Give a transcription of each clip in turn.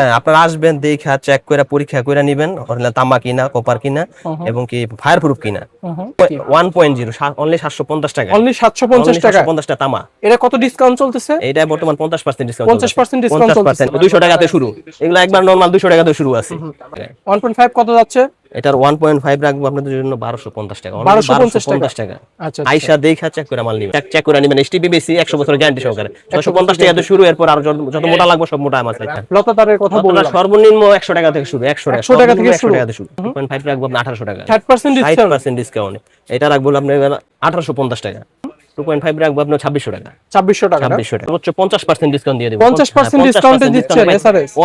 হ্যাঁ আপনারা আসবেন দেখা চেক করে পরীক্ষা করে নিবেন। তামা কিনা কপার কিনা এবং কি ফায়ার প্রুফ কিনা ওয়ান পয়েন্ট জিরো অনলি সাতশো পঞ্চাশ টাকা। অনলি সাতশো পঞ্চাশ টাকা? পঞ্চাশ টাকা তামা। এটা কত ডিসকাউন্ট চলতেছে? এটা বর্তমান পঞ্চাশ পার্সেন্ট ডিসকাউন্ট 50% ডিসকাউন্ট চলতেছে। দুইশো টাকাতে শুরু। এগুলো একবার নর্মাল দুইশো টাকাতে শুরু আছে। ওয়ান পয়েন্ট ফাইভ কত যাচ্ছে? এটার ওয়ান পয়েন্ট ফাইভ রাখব আপনাদের জন্য বারোশো পঞ্চাশ টাকা 1250 পঞ্চাশ টাকা। আচ্ছা আইসা দেখা চেক করে মাল নিবেন চেক করে নিবেন এসটিপি বেশি একশো বছর গ্যারান্টি সহকারে। ছশো পঞ্চাশ টাকাতে শুরু এরপর আর যত মোটা লাগবে সব মোটা আমার রাখবেন লতা তারের কথা আপনারা বললাম। সর্বনিম্ন একশো টাকা থেকে শুরু একশো টাকা 100 টাকা থেকে সর্বনিম্ন 100 শুরু। টাকা থেকে শুরু। টু পয়েন্ট ফাইভ রাখব আপনার আঠারোশো টাকা। ষাট পার্সেন্ট ষাট ডিসকাউন্ট পার্সেন্ট ডিসকাউন্ট এটা রাখব আপনার আঠারোশো পঞ্চাশ টাকা। টু পয়েন্ট ফাইভ রাখব আপনার ছাব্বিশশো টাকা। ছাব্বিশশো টাকা ছাব্বিশশো টাকা। হচ্ছে পঞ্চাশ পার্সেন্ট ডিসকাউন্ট দিয়ে দেবো। 50% discount দিচ্ছেন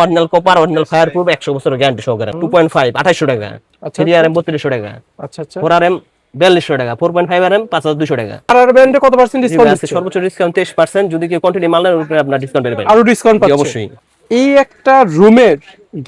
original copper original fireproof একশো বছরের গ্যারান্টি সহকারে। টু পয়েন্ট ফাইভ আঠাশশো টাকা। থ্রি আর এম বত্রিশশো টাকা। আচ্ছা আচ্ছা। ফোর আর এম বিয়াল্লিশশো টাকা। Four point five R M পাঁচ হাজার দুশো টাকা। আর ব্র্যান্ডে কত পার্সেন্ট ডিসকাউন্ট আছে সর্বোচ্চ ডিসকাউন্ট তেইশ পার্সেন্ট যদি কেউ কন্টিনিউ মাল নেন আপনার ডিসকাউন্ট পেয়ে আরও ডিসকাউন্ট অবশ্যই। এই একটা রুমের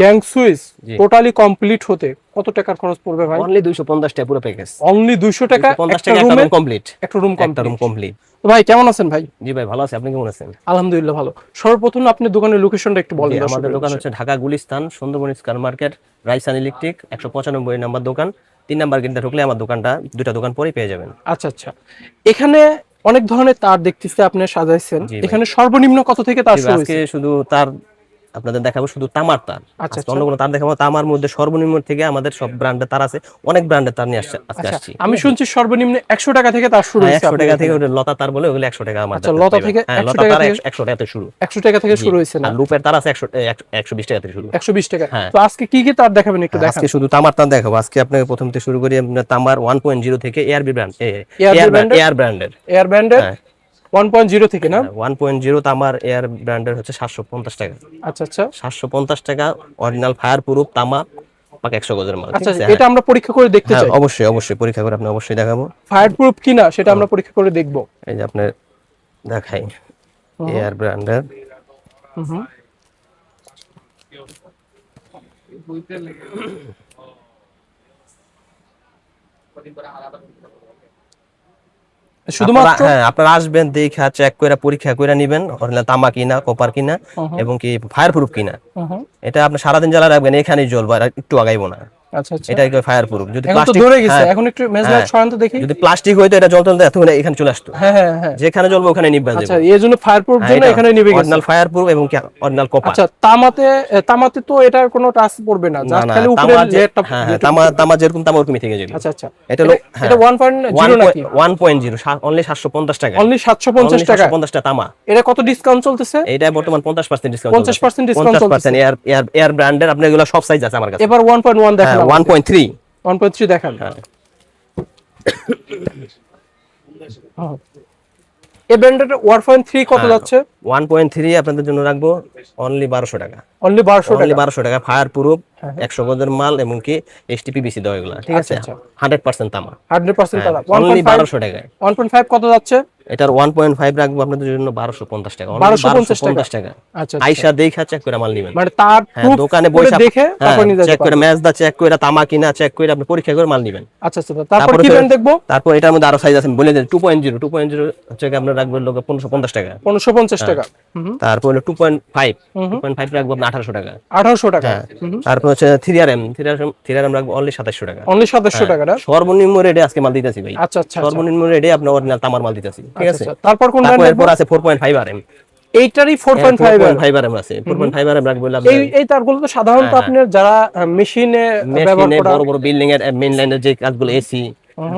গ্যাং সুইচ টোটালি কমপ্লিট হতে কত টাকার খরচ পড়বে ভাই? অনলি দুইশো পঞ্চাশ টাকা পুরো প্যাকেজ অনলি দুইশো টাকা পঞ্চাশ একটা টাকা একটা রুমে কমপ্লিট একটা রুম একটা রুম কমপ্লিট কমপ্লিট ভাই কেমন আছেন ভাই? জি ভাই ভালো আছে। আপনি কেমন আছেন? আলহামদুলিল্লাহ ভালো। সর্বপ্রথম আপনি দোকানের লোকেশনটা একটু বলেন আমাদের দোকান হচ্ছে Dhaka Gulistan Sundarban square market Raisan electric একশো পঁচানব্বই নাম্বার দোকান। তিন নাম্বার গেটে ঢুকলে আমার দোকানটা দুটা দোকান পরেই পেয়ে যাবেন। আচ্ছা আচ্ছা। এখানে অনেক ধরনের তার দেখতেছে আপনি সাজাইছেন। এখানে সর্বনিম্ন কত থেকে তার শুরু আজকে শুধু তার আপনাদের দেখাবো শুধু তামার তার। আচ্ছা, আচ্ছা। অন্য কোনো তার দেখাবো। তামার মধ্যে সর্বনিম্ন থেকে আমাদের সব ব্র্যান্ডের তার আছে অনেক ব্র্যান্ডের তার নিয়ে আসছে আজকে আচ্ছা, আমি শুনছি সর্বনিম্ন একশো টাকা থেকে তার শুরু হ্যাঁ, একশো টাকা থেকে লতা তার বলে ওগুলো একশো টাকা আমার লতা থেকে হ্যাঁ, লতা তার একশো থেকে শুরু। একশো টাকা থেকে শুরু হয়েছে না? লুপের তার আছে একশো একশো বিশ টাকা থেকে শুরু। একশো বিশ টাকা। হ্যাঁ। তো আজকে কি কি তার দেখাবেন একটু আজকে শুধু তামার তার দেখাবো। আজকে আপনাকে প্রথম থেকে শুরু করি তামার ওয়ান পয়েন্ট জিরো থেকে এআরবি ব্র্যান্ড এয়ার ব্র্যান্ডের এয়ার ব্র্যান্ডের 1.0 থেকে না? হ্যাঁ, 1.0 তামার এয়ার ব্র্যান্ডের হচ্ছে 750 টাকা। আচ্ছা আচ্ছা। 750 টাকা অরিজিনাল ফায়ার প্রুফ তামা পাক 100 গজের মাল। আচ্ছা হ্যাঁ, হ্যাঁ। এটা আমরা পরীক্ষা করে দেখতে চাই। অবশ্যই অবশ্যই পরীক্ষা করে আপনি অবশ্যই দেখাবো। ফায়ার প্রুফ কিনা সেটা আমরা পরীক্ষা করে দেখব। এই যে আপনি দেখাই এয়ার ব্র্যান্ডের। হুম বুঝতে শুধুমাত্র হ্যাঁ আপনারা আসবেন দেখা চেক করে পরীক্ষা করে নিবেন অরিজিনাল তামা কিনা কপার কিনা এবং কি ফায়ার প্রুফ কিনা এটা আপনি সারাদিন জ্বালা রাখবেন এখানেই জ্বলবে একটু আগাইবো না। ফায়ার প্রুফ যদি প্লাস্টিক ধরে গেছে। এখন একটু মেজলাইট। তো দেখি। যদি প্লাস্টিক হইতো এটা জ্বলতে জ্বলতে এতক্ষণ এখানে চলে আসতো। হ্যাঁ হ্যাঁ যেখানে জ্বলবে ওখানে নিবেন আচ্ছা এই জন্য ফায়ার প্রুফ জন্য এখানে নিবে গেছে। অরিজিনাল ফায়ার প্রুফ এবং অরিজিনাল কপার আচ্ছা তামাতে তামাতে তো এটার কোনো টাচ পড়বে না। না জাস্ট খালি উপরে লেয়ারটা তামা তামা যেরকম তামা ওরকমই থেকে যাবে। আচ্ছা আচ্ছা। এটা এটা 1.0 নাকি? ওয়ান পয়েন্ট জিরো অনলি সাতশো পঞ্চাশ টাকা। অনলি 750 টাকা। তামা। এটা কত ডিসকাউন্ট চলতেছে? এটা বর্তমান ডিসকাউন্ট 50% discount পঞ্চাশ চলতেছে। পার্সেন্ট এয়ার এয়ার এয়ার ব্র্যান্ডের আপনার এগুলো সব সাইজ আছে আমার কাছে। এবার 1.1 দেখান 1.3 দেখান হ্যাঁ। এই ব্র্যান্ডের 1.3 কত হ্যাঁ। যাচ্ছে ওয়ান পয়েন্ট থ্রি আপনাদের জন্য রাখব অনলি বারোশো টাকা অনলি 1200 টাকা। হ্যাঁ, বারোশো টাকা ফায়ার প্রুফ একশো গজের মাল এবং কি এসটিপি বিসি দেওয়া এগুলো। ঠিক আছে আচ্ছা, হান্ড্রেড পার্সেন্ট তামা। 100% তারা অনলি 1.5 বারোশো টাকায়। 1.5 কত যাচ্ছে? এটার ওয়ান পয়েন্ট ফাইভ রাখব আপনাদের জন্য বারোশো পঞ্চাশ টাকা। 1250 টাকা। আচ্ছা আইসা দেখা চেক করে মাল নিবেন। মানে তার হ্যাঁ দোকানে বসে দেখে তারপর নিয়ে চেক করে ম্যাচ দা চেক করে তামা কিনা চেক করে আপনি পরীক্ষা করে মাল নিবেন। আচ্ছা আচ্ছা তারপর কি ব্র্যান্ড দেখব? তারপর এটার মধ্যে আরও সাইজ আছে বলে দেন two point zero two point zero হচ্ছে কি আপনার রাখবেন লোক পনেরোশো পঞ্চাশ টাকা। 1550 টাকা। তারপর হলো two point five two point five রাখব আপনার আঠারোশো টাকা। 1800 টাকা। হ্যাঁ। তারপর হচ্ছে three R M three R M রাখব অনলি সাতাশশো টাকা। অনলি 2700 টাকা সর্বনিম্ন রেটে আজকে মাল দিতেছি ভাই। আচ্ছা আচ্ছা সর্বনিম্ন রেটে আপনার অরিজিনাল তামার মাল দিতেছি ঠিক আছে? আচ্ছা। তারপর কোন এরপর আছে four point five R M এইটারই 4.5 এর। ফাইভ আর এম আছে। আর এই এই তারগুলো তো সাধারণত আপনার যারা মেশিনে ব্যবহার মেশিনে করা বড় বড় বিল্ডিং এর মেইন লাইনের যে কাজগুলো এসি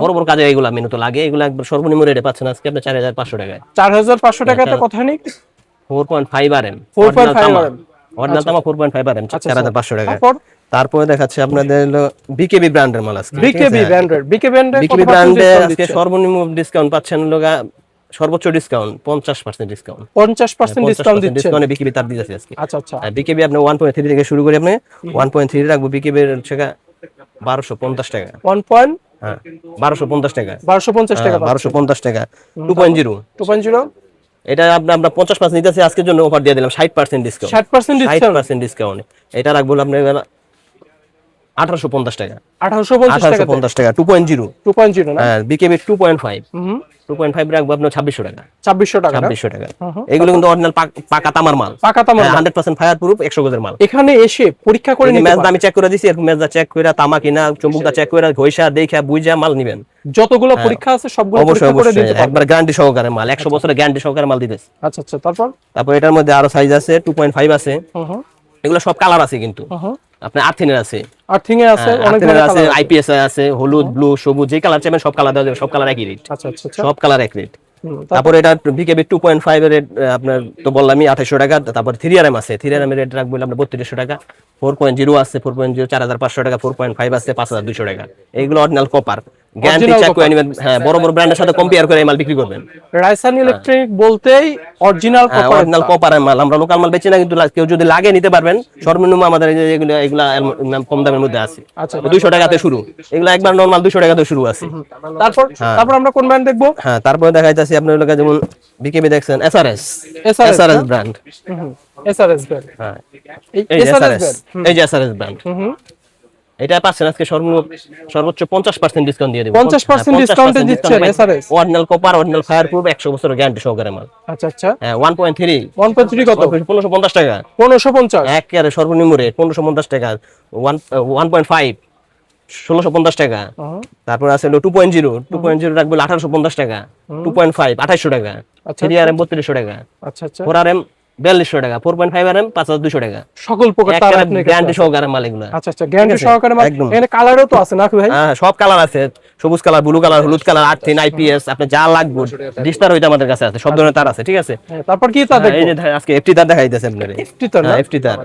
বড় বড় কাজে এগুলো মেনু তো লাগে। এগুলো একবার সর্বনিম্ন রেটে পাচ্ছেন আজকে আপনি চার হাজার পাঁচশো টাকায়। 4500 টাকাতে কথা নেই। Four point five R M 4.5 RM original তামা four point five R M চার হাজার পাঁচশো টাকা। তারপরে? দেখাচ্ছে আপনাদের বিকেবি ব্র্যান্ডের মাল আজকে বিকেবি ব্র্যান্ডের বিকেবি ব্র্যান্ডে বিকেবি ব্র্যান্ডে আজকে সর্বনিম্ন ডিসকাউন্ট পাচ্ছেন লোকা সর্বোচ্চ ডিসকাউন্ট পঞ্চাশ পার্সেন্ট ডিসকাউন্ট 50% ডিসকাউন্ট দিচ্ছে ডিসকাউন্টে বিকেবি তার দিতেছে আজকে। আচ্ছা আচ্ছা। বিকেবি আপনি ওয়ান পয়েন্ট থ্রি থেকে শুরু করে আপনি ওয়ান পয়েন্ট থ্রি রাখব বিকেবির হচ্ছে বারোশো পঞ্চাশ টাকা। 1. হ্যাঁ বারোশো পঞ্চাশ টাকা। 1250 টাকা বারোশো পঞ্চাশ টাকা। টু পয়েন্ট জিরো 2.0 এটা আপনি আমরা পঞ্চাশ পার্সেন্ট নিতেছি আজকের জন্য অফার দিয়ে দিলাম ষাট পার্সেন্ট ডিসকাউন্ট 60% ষাট ডিসকাউন্ট পার্সেন্ট ডিসকাউন্ট এটা রাখব আপনার আঠারোশো পঞ্চাশ টাকা। আঠারোশো আঠারোশো পঞ্চাশ টাকা two point zero. Two point zero না? BKB two point five two point five রাখব আপনার ছাব্বিশশো টাকা। ছাব্বিশশো টাকা ছাব্বিশশো টাকা। হুম হুম। এগুলো কিন্তু অরিজিনাল পাকা তামার মাল। পাকা তামার হান্ড্রেড পার্সেন্ট ফায়ার প্রুফ একশো গজের মাল। এখানে এসে পরীক্ষা করে নিতে আমি চেক করে দিছি এরকম চেক করে তামা কিনা চুম্বুকটা চেক করে ঘইসা দেখা বুঝা মাল নিবেন। যতগুলো পরীক্ষা আছে সবগুলো হ্যাঁ। পরীক্ষা করে দিতে একবার গ্যারান্টি সহকারে মাল একশো বছরের গ্যারান্টি সহকারে মাল দিতেছে আচ্ছা আচ্ছা তারপর? তারপর এটার মধ্যে আরও সাইজ আছে টু পয়েন্ট ফাইভ আছে। হুম হুম এগুলো সব কালার আছে কিন্তু। আপনার আর্থিনের আছে। আর্থিং এর আছে আর্থিং আর্থিনের আছে। আইপিএস আছে। হলুদ ব্লু সবুজ যে কালার চাইবেন সব কালার দেওয়া যাবে সব কালার একই রেট আচ্ছা আচ্ছা আচ্ছা। সব কালার এক রেট তারপর? এটা ভিকেবি টু পয়েন্ট ফাইভ এর আপনার তো বললামই আঠাশশো টাকা তারপর থ্রি আর এম আছে থ্রি আর এম এর রেট রাখব আপনার বত্রিশশো টাকা। ফোর পয়েন্ট জিরো আছে ফোর পয়েন্ট জিরো চার হাজার পাঁচশো টাকা ফোর পয়েন্ট ফাইভ আছে পাঁচ হাজার দুশো টাকা। এগুলো অরিজিনাল কপার গ্যারান্টি চেক করে নেবেন। হ্যাঁ বড় বড় ব্র্যান্ডের সাথে কম্পেয়ার করে এই মাল বিক্রি করবেন। রাইসান ইলেকট্রিক বলতেই অরিজিনাল হ্যাঁ কপার অরিজিনাল কপারের মাল। আমরা লোকাল মাল বেচি না কিন্তু কেউ যদি লাগে নিতে পারবেন সর্বনিম্ন আমাদের এগুলো এগুলা কম দামের মধ্যে আছে। আচ্ছা। দুইশো টাকাতে শুরু। এগুলো একবার নর্মাল দুশো টাকাতে শুরু আছে। তারপর তারপর আমরা কোন ব্র্যান্ড দেখব? হ্যাঁ তারপরে দেখা যাচ্ছে আপনার লোক যেমন বিকেবি দেখছেন SRS SRS brand SRS brand হ্যাঁ। এই এই যে এসআরএস এসআরএস এই যে এসআরএস ব্র্যান্ড হুম এটা পাচ্ছেন আজকে সর্বোচ্চ পঞ্চাশ পার্সেন্ট ডিসকাউন্ট দিয়ে দেবো। 50% discount দিচ্ছেন SRS original copper original fireproof একশো বছরের গ্যারান্টি সহকারে মাল। আচ্ছা আচ্ছা। হ্যাঁ one point three one point three কত? পনেরোশো পঞ্চাশ টাকা। পনেরোশো পঞ্চাশ? একেবারে সর্বনিম্ন রেট পনেরোশো পঞ্চাশ টাকা। ওয়ান ওয়ান পয়েন্ট ফাইভ ষোলোশো পঞ্চাশ টাকা। তারপর আছে two point zero two point zero রাখব আঠারোশো পঞ্চাশ টাকা। টু পয়েন্ট ফাইভ আঠাশশো টাকা। আচ্ছা, থ্রি আর এম বত্রিশশো টাকা। আচ্ছা আচ্ছা। ফোর আর এম বিয়াল্লিশশো টাকা four point five R M পাঁচ হাজার দুশো টাকা। সকল প্রকার তার গ্যারান্টি সহকারে মাল এগুলো। আচ্ছা আচ্ছা গ্যারান্টি সহকারে মাল একদম। এখানে কালারও তো আছে নাকি ভাই? হ্যাঁ সব কালার আছে। সবুজ কালার ব্লু কালার হলুদ কালার আর্থিন আইপিএস আপনি যা লাগবে। ডিস্টার হইতে আমাদের কাছে আছে সব ধরনের তার আছে ঠিক আছে? হ্যাঁ, তার কি তা হ্যাঁ, এই যে আজকে এফটি তার দেখাই আপনার। FT তার না? এফটি তার।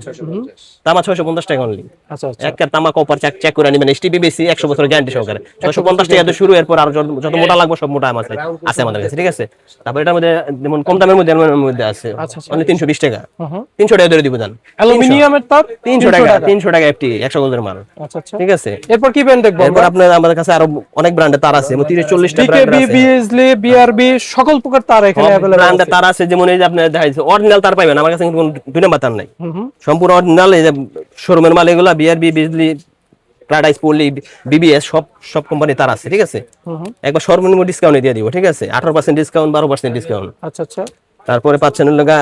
তামা ছয়শো পঞ্চাশ। টাকা অনলি আচ্ছা আচ্ছা। একটা তামা কপার চেক চেক করে নেবেন এসটিপি বেশি একশো বছর গ্যারান্টি সহকারে। ছয়শো পঞ্চাশ টাকা দিয়ে শুরু এরপর আর যত মোটা লাগবে সব মোটা আছে আছে আমাদের কাছে ঠিক আছে? তারপর এটার মধ্যে যেমন কম দামের মধ্যে এর মধ্যে আছে। আচ্ছা, আচ্ছা। অনলি তিনশো বিশ টাকা। তিনশো টাকা ধরে দিব দেন অ্যালুমিনিয়ামের তার? তিনশো টাকা তিনশো টাকা এফটি একশো মাল। আচ্ছা আচ্ছা। ঠিক আছে? এরপর কি ব্র্যান্ড দেখব এরপর আপনার আমাদের কাছে আরও অনেক ব্র্যান্ডের তার আছে তিরিশ চল্লিশটা বিকেবি বিএসলি বিআরবি সকল প্রকার তার এখানে অ্যাভেলেবল ব্র্যান্ডের তার আছে যেমন এই যে আপনার দেখাইছে অরিজিনাল তার পাইবেন আমার কাছে কিন্তু দুই নাম্বার তার নাই। সম্পূর্ণ অরিজিনাল এই যে শোরুমের মাল এগুলা BRB Bijli paradise poly BBS সব সব কোম্পানি তার আছে ঠিক আছে। একবার সর্বনিম্ন ডিসকাউন্ট দিয়ে দিব ঠিক আছে? আঠারো পার্সেন্ট ডিসকাউন্ট বারো পার্সেন্ট ডিসকাউন্ট আচ্ছা আচ্ছা। তারপরে পাচ্ছেন লগা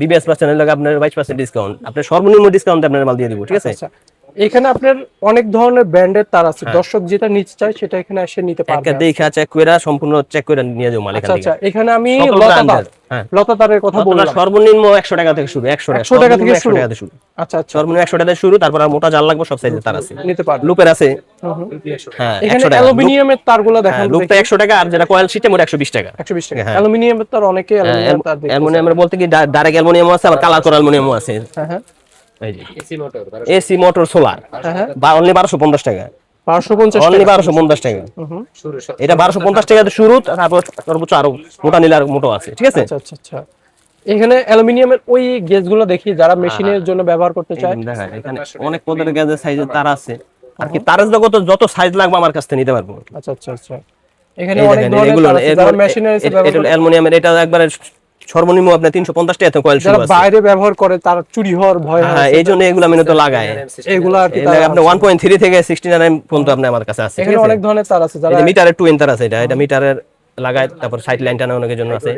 বিবিএস পাচ্ছেন লগা আপনার বাইশ পার্সেন্ট ডিসকাউন্ট আপনার সর্বনিম্ন ডিসকাউন্ট আপনার মাল দিয়ে দিব, ঠিক আছে? আচ্ছা। এখানে আপনার অনেক ধরনের ব্র্যান্ডের তার আছে। দর্শক যেটা নিতে চায় সেটা এখানে এসে নিতে পারবে। একটা দেখা চেক করে সম্পূর্ণ চেক করে নিয়ে যাব মাল এখান আচ্ছা আচ্ছা এখানে আমি সকল লতা তার। হ্যাঁ। লতা তারের কথা বললাম। সর্বনিম্ন একশো টাকা থেকে শুরু একশো টাকা 100 টাকা থেকে 100 শুরু? টাকা থেকে শুরু। আচ্ছা আচ্ছা। সর্বনিম্ন একশো টাকা থেকে শুরু তারপর আর মোটা জাল লাগবে সব সাইজের তার আছে। নিতে পারবে। লুপের আছে। হ্যাঁ এখানে অ্যালুমিনিয়ামের তারগুলো দেখেন হ্যাঁ, লুপটা একশো টাকা আর যেটা কয়েল সিস্টেম ওটা একশো বিশ টাকা। একশো বিশ টাকা। হ্যাঁ। অ্যালুমিনিয়ামের তার অনেকে অ্যালুমিনিয়াম তার দেখতে অ্যালুমিনিয়ামের বলতে কি ডাইরেক্ট অ্যালুমিনিয়াম আছে আবার কালার করা অ্যালুমিনিয়াম আছে। হ্যাঁ হ্যাঁ। AC motor solar. হ্যাঁ। হ্যাঁ বা অনলি বারোশো পঞ্চাশ টাকা। অনলি বারোশো পঞ্চাশ টাকা। এটা বারোশো পঞ্চাশ টাকা শুরু তারপর সর্বোচ্চ আরও মোটা নিলে আর মোটো আছে ঠিক আছে? আচ্ছা আচ্ছা আচ্ছা। এখানে অ্যালুমিনিয়ামের ওই গেজগুলো দেখি যারা মেশিনের জন্য ব্যবহার করতে চায়। এখানে অনেক পদের গ্যাসের সাইজের তার আছে। আর কি তারের জগত যত সাইজ লাগবে আমার কাছ থেকে নিতে পারব। আচ্ছা আচ্ছা আচ্ছা। এখানে অনেক ধরনের আছে, মেশিনের এটা অ্যালুমিনিয়ামের এটা একবারে সর্বনিম্ন আপনার তিনশো পঞ্চাশ টাকা কয়েল যারা বাইরে ব্যবহার করে তার চুরি হওয়ার ভয় হয় এই জন্য এগুলো আমি তো লাগাই। এগুলো আর কি আপনার ওয়ান পয়েন্ট থ্রি থেকে সিক্সটি নাইন পর্যন্ত আপনি আমার কাছে আছে এখানে অনেক ধরনের তার আছে যারা মিটারের টু ইন্টার আছে এটা এটা মিটারের লাগায় তারপর সাইড লাইন টানা অনেকের জন্য আছে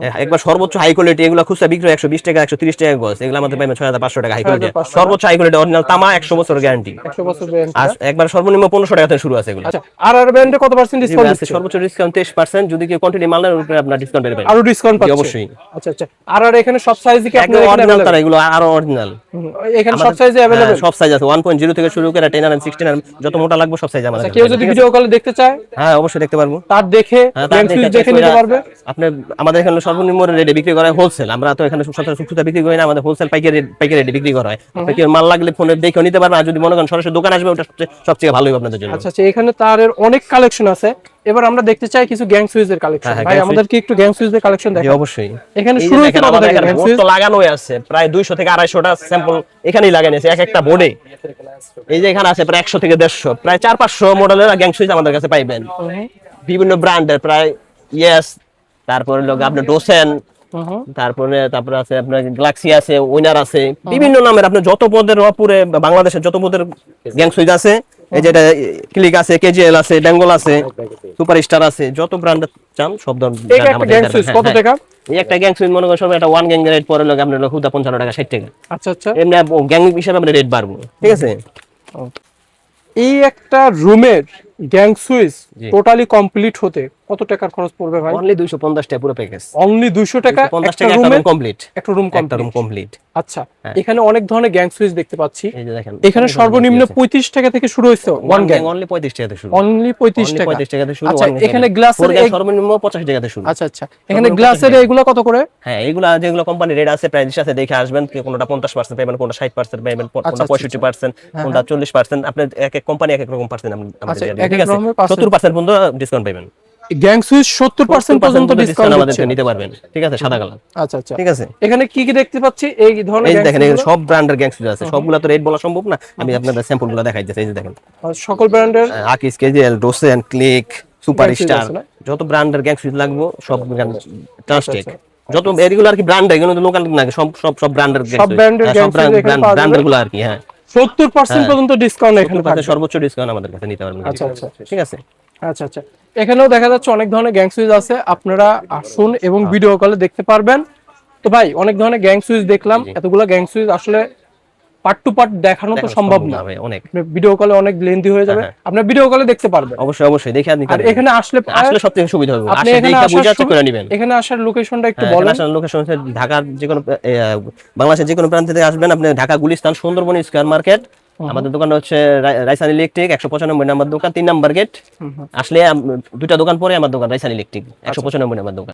এ- একবার সর্বোচ্চ হাই কোয়ালিটি এগুলো খুচরা বিক্রি একশো বিশ টাকা একশো তিরিশ টাকা গজ এগুলো আমাদের পাইবেন ছয় হাজার পাঁচশো টাকা হাই কোয়ালিটি 6500 সর্বোচ্চ হাই কোয়ালিটি অরিজিনাল তামা একশো বছর গ্যারান্টি একশো বছর ব্র্যান্ড আর একবার সর্বনিম্ন পনেরোশো টাকা থেকে শুরু আছে এগুলো আচ্ছা আর আর ব্র্যান্ডে কত পার্সেন্ট ডিসকাউন্ট আছে সর্বোচ্চ ডিসকাউন্ট তেইশ পার্সেন্ট যদি কেউ কোয়ান্টিটি মাল নেন উপরে আপনার ডিসকাউন্ট পেয়ে যাবেন আরো ডিসকাউন্ট পাচ্ছে অবশ্যই আচ্ছা আচ্ছা আর আর এখানে সব সাইজই কি একদম আপনার এখানে অরিজিনাল available? তারা এগুলো আরো অরিজিনাল হুম, এখানে সব সাইজে अवेलेबल সব সাইজ আছে ওয়ান পয়েন্ট জিরো থেকে শুরু করে টেন আর সিক্সটিন আর যত মোটা লাগবে সব সাইজ আমাদের আচ্ছা কেউ কাছে যদি আছে, ঠিক ভিডিও কলে দেখতে চায় আছে? হ্যাঁ অবশ্যই দেখতে পারবো তার দেখে হ্যাঁ, দেখে নিতে পারবে। আপনি আমাদের এখানে সর্বনিম্ন রেটে বিক্রি করা হোলসেল আমরা তো এখানে বিক্রি করি না আমাদের হোলসেল পাইকারি পাইকারি রেটে বিক্রি করা হয়। আপনি কি মাল লাগলে ফোনে দেখে নিতে পারবেন আর যদি মনে করেন সরাসরি দোকান আসবে ওটা সবচেয়ে- ভালো হবে আপনাদের জন্য। আচ্ছা আচ্ছা এখানে তারের অনেক কালেকশন আছে। এবার আমরা দেখতে চাই কিছু গ্যাং সুইচের কালেকশন ভাই আমাদের কি একটু গ্যাং সুইচের কালেকশন জি, দেখান। অবশ্যই। এখানে শুরু হতে দেখেন, কত switch? তো লাগানোই আছে প্রায় দুইশো থেকে আড়াইশোটা স্যাম্পল এখানেই লাগানো আছে এক একটা বোর্ডে এই যে এখানে আছে প্রায় একশো থেকে দেড়শো প্রায় চার পাঁচশো মডেলের গ্যাং সুইচ আমাদের কাছে পাইবেন। বিভিন্ন ব্র্যান্ডের প্রায় ইয়েস তারপরে লোক আপনার ডোসেন। তারপরে তারপরে আছে আপনার গ্যালাক্সি আছে উইনার আছে বিভিন্ন নামের আপনার যত পদের রপুরে বাংলাদেশের যত পদের গ্যাং সুইচ আছে এই যেটা ক্লিক আছে কেজিএল আছে বেঙ্গল আছে সুপার স্টার আছে যত ব্র্যান্ড চান সব ধরনের হ্যাঁ, কত হ্যাঁ। টাকা এই একটা গ্যাং সুইচ মনে করেন সব একটা ওয়ান গ্যাং রেট পরে লোক আপনার হুদা পঞ্চান্ন টাকা ষাট টাকা। আচ্ছা আচ্ছা। এমনি গ্যাং হিসাবে আমরা রেট বাড়বো ঠিক আছে? এই একটা রুমের গ্যাং সুইচ। টোটালি কমপ্লিট হতে কত টাকার খরচ পড়বে ভাই? অনলি দুইশো পঞ্চাশ টাকা পুরো প্যাকেজ অনলি দুইশো টাকা পঞ্চাশ একটা টাকা একটা রুম কমপ্লিট একটা রুম একটা রুম কমপ্লিট কমপ্লিট আচ্ছা এখানে অনেক ধরনের গ্যাং সুইচ দেখতে পাচ্ছি। এই যে দেখেন এখানে সর্বনিম্ন পঁয়ত্রিশ টাকা থেকে শুরু হয়েছে ওয়ান গ্যাং অনলি পঁয়ত্রিশ টাকা থেকে শুরু। অনলি পঁয়ত্রিশ Only টাকা। 35 টাকা থেকে শুরু আচ্ছা এখানে। গ্লাসের সর্বনিম্ন পঁচাশ টাকা থেকে শুরু। আচ্ছা আচ্ছা। এখানে গ্লাসের এগুলো কত করে? হ্যাঁ এইগুলা যেগুলো কোম্পানি রেট আছে প্রাইস আছে দেখে আসবেন কি কোনটা পঞ্চাশ পার্সেন্ট পাইবেন কোনটা ষাট পার্সেন্ট পাইবেন কোনটা আচ্ছা, পঁয়ষট্টি পার্সেন্ট কোনটা চল্লিশ পার্সেন্ট আপনার এক এক কোম্পানি এক এক রকম পার্সেন্ট আচ্ছা, আমাদের ঠিক আছে? রকমের percent। সত্তর পার্সেন্ট পর্যন্ত ডিসকাউন্ট পাইবেন গ্যাং সুইচ পর্যন্ত ডিসকাউন্ট আমাদের নিতে পারবেন। ঠিক আছে? সাদা কালার। আচ্ছা আচ্ছা। ঠিক আছে? এখানে কি কি দেখতে পাচ্ছি? এই ধরনের এই দেখেন এখানে সব ব্র্যান্ডের গ্যাং সুইচ আছে সবগুলা তো রেট বলা সম্ভব না। আমি আপনাদের স্যাম্পলগুলো দেখাই দিচ্ছি এই যে দেখেন। সকল ব্র্যান্ডের আকিস কেজিএল ডোসেন ক্লিক যত ব্র্যান্ডের গ্যাং সুইচ লাগবে সব ট্রান্সটেক আচ্ছা। যত এগুলো আর কি ব্র্যান্ড এগুলো লোকাল না সব সব সব ব্র্যান্ডের সব যাবে? ব্র্যান্ডেরগুলো আর কি হ্যাঁ। সত্তর পার্সেন্ট পর্যন্ত ডিসকাউন্ট এখানে এখানে সর্বোচ্চ ডিসকাউন্ট আমাদের কাছে নিতে পারবেন। আচ্ছা, আচ্ছা। ঠিক আছে? আচ্ছা আচ্ছা। এখানেও দেখা যাচ্ছে অনেক ধরনের গ্যাং সুইচ আছে। আপনারা আসুন এবং হ্যাঁ। ভিডিও কলে দেখতে পারবেন। তো ভাই অনেক ধরনের গ্যাং সুইচ দেখলাম। এতগুলো গ্যাং সুইচ আসলে পার্ট টু পার্ট দেখানো তো সম্ভব না। অনেক। ভিডিও কলে অনেক লেন্দি হয়ে যাবে। হ্যাঁ, আপনার ভিডিও কলে দেখতে পারবেন। অবশ্যই অবশ্যই। দেখে আপনি আর এখানে আসলে আসলে সব থেকে সুবিধা হবে। আপনি এখানে দেখে আসার বুঝা চেক করে নেবেন। এখানে আসার লোকেশনটা একটু হ্যাঁ, বলেন। আসার লোকেশন হচ্ছে ঢাকার যে কোনো বাংলাদেশের যে কোনো প্রান্ত থেকে আসবেন। আপনি ঢাকা গুলিস্তান সুন্দরবন স্কয়ার মার্কেট। আমাদের দোকান হচ্ছে রাই- রাইসান ইলেকট্রিক একশো পঁচানব্বই নাম্বার দোকান তিন নাম্বার গেট। আসলে দুটা দোকান পরে আমার দোকান রাইসান ইলেকট্রিক একশো পঁচানব্বই নাম্বার দোকান।